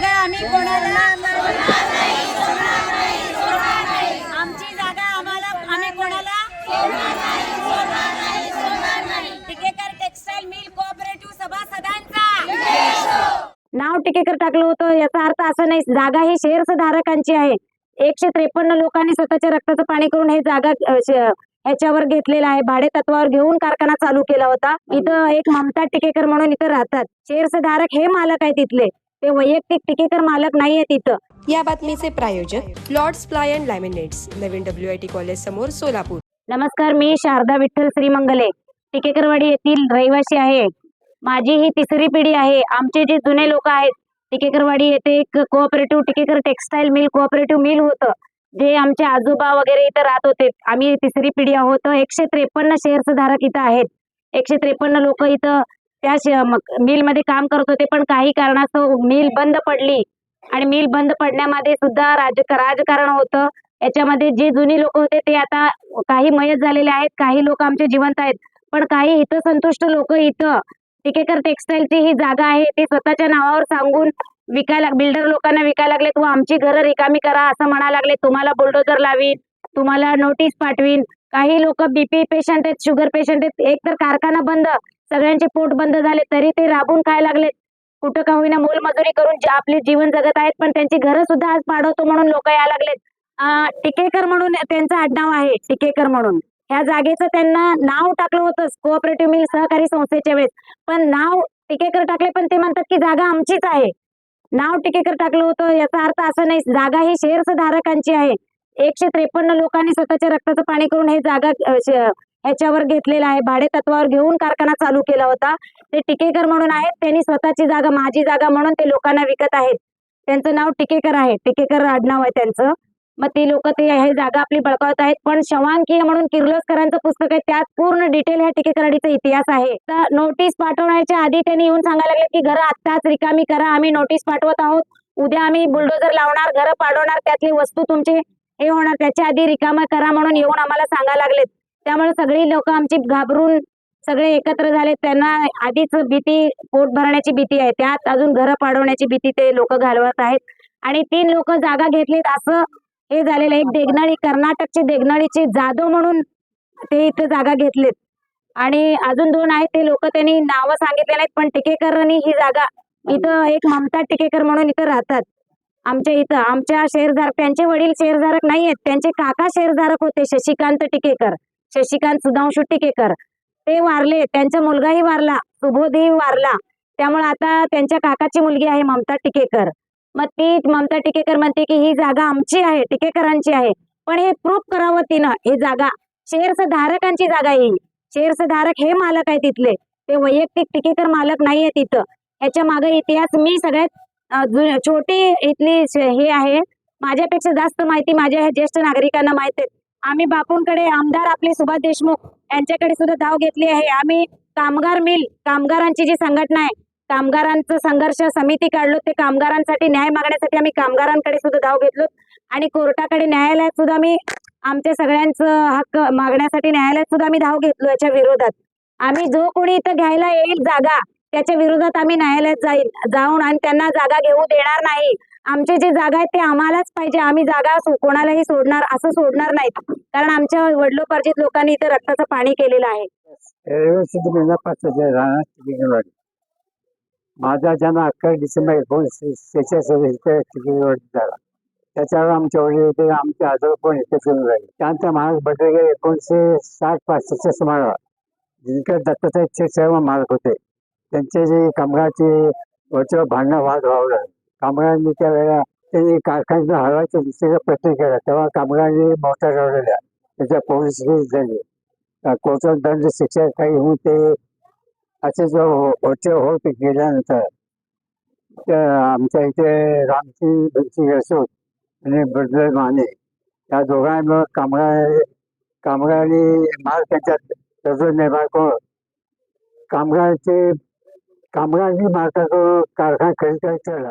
जागा आम्ही कोणाला आमची जागा आम्हाला आम्ही कोणाला टिकेकर टेक्सटाईल मिल कोऑपरेटिव्ह सभासदांचा. नाव टिकेकर टाकलं होतं याचा अर्थ असं नाही जागा ही शेअर्स धारकांची आहे. एकशे त्रेपन्न लोकांनी स्वतःच्या रक्ताचं पाणी करून हे जागा ह्याच्यावर घेतलेलं आहे. भाडे तत्वावर घेऊन कारखाना चालू केला होता. इथं एक ममता टिकेकर म्हणून इथं राहतात. शेअर्स धारक हे मालक आहे तिथले ते वैयक्तिक टिकेकर मालक नाहीये तिथं. या बातमीचे प्रायोजक लॉर्ड्स फ्लाय अँड लॅमिनेट्स नवीन डब्ल्यू आय टी कॉलेज समोर सोलापूर. नमस्कार मी शारदा विठ्ठल श्रीमंगले. टिकेकरवाडी येथील रहिवासी आहे. माझी ही तिसरी पिढी आहे. आमचे जे जुने लोक आहेत टिकेकरवाडी येथे एक cooperative Tikekar textile mill cooperative mill होतं. जे आमचे आजोबा वगैरे इथं राहत होते. आम्ही तिसरी पिढी आहोत. एकशे त्रेपन्न शेअर्स धारक इथं आहेत. एकशे त्रेपन्न लोक इथं त्या मिलमध्ये काम करत होते पण काही कारणास्तव मिल बंद पडली. आणि मिल बंद पडण्यामध्ये सुद्धा राज राजकारण होतं. याच्यामध्ये जे जुनी लोक होते ते आता काही मयत झालेले आहेत काही लोक आमचे जिवंत आहेत. पण काही इथं संतुष्ट लोक इथं. टिकेकर टेक्सटाईलची ही जागा आहे ते स्वतःच्या नावावर सांगून विकायला बिल्डर लोकांना विकायला लागले व आमची घरं रिकामी करा असं म्हणायला लागले. तुम्हाला बुलडोजर लावीन तुम्हाला नोटीस पाठवीन. काही लोक बीपी पेशंट आहेत शुगर पेशंट आहेत. एक तर कारखाना बंद. सगळ्यांचे पोट बंद झाले तरी ते राबून काय लागले कुठं का होईना मोलमजुरी करून जे आपले जीवन जगत आहेत पण त्यांची घरं सुद्धा आज पाडवतो म्हणून लोक यायला लागलेत. टिकेकर म्हणून त्यांचं आडनाव आहे टिकेकर म्हणून. ह्या जागेचं त्यांना नाव टाकलं होतं कोऑपरेटिव्ह मिल सहकारी संस्थेच्या वेळेस. पण नाव टिकेकर टाकले पण ते म्हणतात की जागा आमचीच आहे. नाव टिकेकर टाकलं होतं याचा अर्थ असं नाही जागा ही शेअर्स धारकांची आहे. एकशे त्रेपन्न लोकांनी स्वतःच्या रक्ताचं पाणी करून हे जागा ह्याच्यावर घेतलेला आहे. भाडे तत्वावर घेऊन कारखाना चालू केला होता. ते टिकेकर म्हणून आहेत. त्यांनी स्वतःची जागा माझी जागा म्हणून ते लोकांना विकत आहेत. त्यांचं नाव टिकेकर आहे. टिकेकर आडनाव आहे त्यांचं. मग ते लोक ते हे जागा आपली बळकावत आहेत. पण शवांकीय म्हणून किर्लोस्करांचं पुस्तक आहे. त्यात पूर्ण डिटेल ह्या टिकेकराडीचा इतिहास आहे. तर नोटीस पाठवण्याच्या आधी त्यांनी येऊन सांगायला लागले की घरं आत्ताच रिकामी करा. आम्ही नोटीस पाठवत आहोत. उद्या आम्ही बुलडोजर लावणार. घरं पाडवणार. त्यातली वस्तू तुमची हे होणार. त्याच्या आधी रिकामा करा म्हणून येऊन आम्हाला सांगायला लागलेत. त्यामुळे सगळी लोक आमची घाबरून सगळे एकत्र झाले. त्यांना आधीच भीती पोट भरण्याची भीती आहे. त्यात अजून घरं पाडवण्याची भीती ते लोक घालवत आहेत. आणि तीन लोक जागा घेतलीत. असं हे झालेलं आहे. एक देगनाळी कर्नाटकची देगनाळीची जाधव म्हणून ते इथे जागा घेतलीत. आणि अजून दोन आहेत. ते लोक त्यांनी नावं सांगितले नाहीत पण टिकेकरांनी ही जागा इथं एक ममता टिकेकर म्हणून इथं राहतात. आमच्या इथं. आमच्या शेअरधारक त्यांचे वडील शेअरधारक नाही आहेत त्यांचे काका शेअरधारक होते शशिकांत टिकेकर. शशिकांत सुधांशू टिकेकर ते वारले त्यांचा मुलगाही वारला सुबोधही वारला. त्यामुळे आता त्यांच्या काकाची मुलगी आहे ममता टिकेकर. मग ती ममता टिकेकर म्हणते की ही जागा आमची आहे टिकेकरांची आहे. पण हे प्रूफ करावं तिनं ही जागा. शेअर्स धारकांची जागा आहे ही. शेअर्स धारक हे मालक आहे तिथले. ते वैयक्तिक टिकेकर मालक नाहीये तिथं याच्या मागे इतिहास मी सगळ्यात छोटी इथली हे आहे. माझ्यापेक्षा जास्त माहिती माझ्या ह्या ज्येष्ठ नागरिकांना माहिती आहे. आम्ही बापूंकडे आमदार आपले सुभाष देशमुख यांच्याकडे सुद्धा धाव घेतली आहे. आम्ही कामगार मिल कामगारांची जी संघटना आहे कामगारांचं संघर्ष समिती काढलो ते कामगारांसाठी न्याय मागण्यासाठी आम्ही कामगारांकडे सुद्धा धाव घेतलो आणि कोर्टाकडे न्यायालयात सुद्धा आम्ही आमच्या सगळ्यांचं हक्क मागण्यासाठी न्यायालयात सुद्धा आम्ही धाव घेतलो याच्या विरोधात. आम्ही जो कोणी इथं घ्यायला येईल जागा त्याच्या विरोधात आम्ही न्यायालयात जाईल जाऊन आणि त्यांना जागा घेऊ देणार नाही. आमची जी जागा आहेत ते आम्हालाच पाहिजे. आम्ही जागा कोणालाही सोडणार असं सोडणार नाहीत. कारण आमच्या वडिलोपार्जित लोकांनी इथे रक्ताचं पाणी केलेलं आहे. माझा जन्म अकरा डिसेंबर एकोणीसशे सेहेचाळीस झाला. त्याच्यावर आमच्या वडील होते आमचे आजोबा पण इथे फिरून राहिले त्यानंतर महाराज बटरगे एकोणीसशे साठ पासष्टच्या सुमारास जिंकत दत्तात्रय सर्व मालक होते. त्यांचे जे कामगारचे वरच्यावर भांडणं वाद व्हावं लागले. कामगारांनी त्यावेळेला त्यांनी कारखान्यात हलवायचा दुसरीचा प्रयत्न केला. तेव्हा कामगारांनी मोठ्या रवलेल्या त्याच्या पोलीस केस झाली. कोर्टात दंड शिक्षा काही होऊन ते असे जो होते होत गेल्यानंतर त्या आमच्या इथे रामसिंग भिंची अशोक आणि बदल माने या दोघांमुळे कामगार कामगारांनी मार त्यांच्यात तसं निर्माण करून कामगारांचे कामगारांनी मालकाकडून कारखाना खरेदी करायला